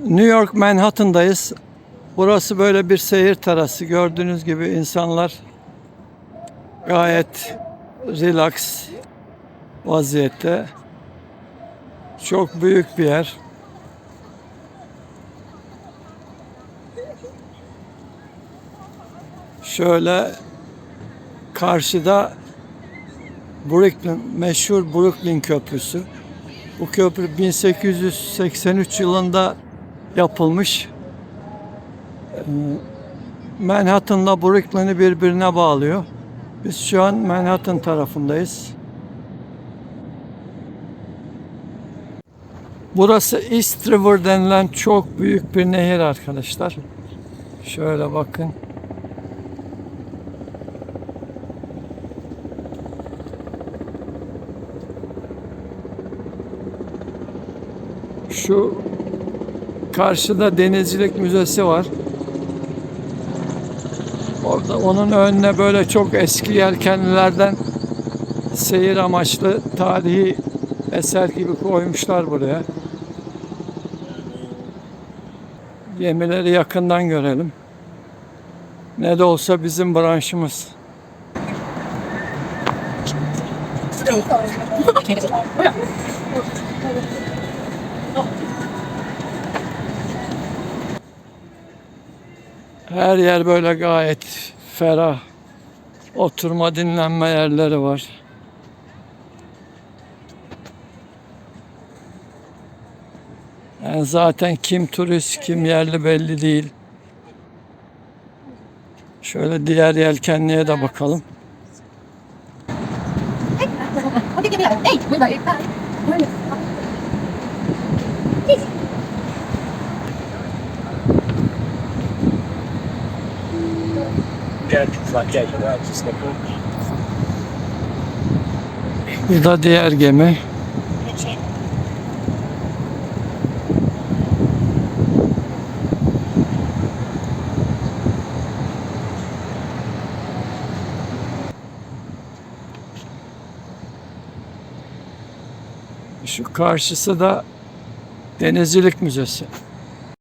New York Manhattan'dayız. Burası böyle bir seyir terası. Gördüğünüz gibi insanlar gayet relax vaziyette. Çok büyük bir yer. Şöyle karşıda Brooklyn, meşhur Brooklyn Köprüsü. Bu köprü 1883 yılında yapılmış. Ee, Manhattan'la Brooklyn'i birbirine bağlıyor. Biz şu an Manhattan tarafındayız. Burası East River denilen çok büyük bir nehir arkadaşlar. Şöyle bakın. Şu karşıda denizcilik müzesi var. Orada onun önüne böyle çok eski yelkenlilerden seyir amaçlı tarihi eser gibi koymuşlar buraya. Gemileri yakından görelim. Ne de olsa bizim branşımız. Her yer böyle gayet ferah. Oturma dinlenme yerleri var. Yani zaten kim turist kim yerli belli değil. Şöyle diğer yelkenliğe de bakalım. Bu da diğer gemi. Şu karşısı da Denizcilik Müzesi.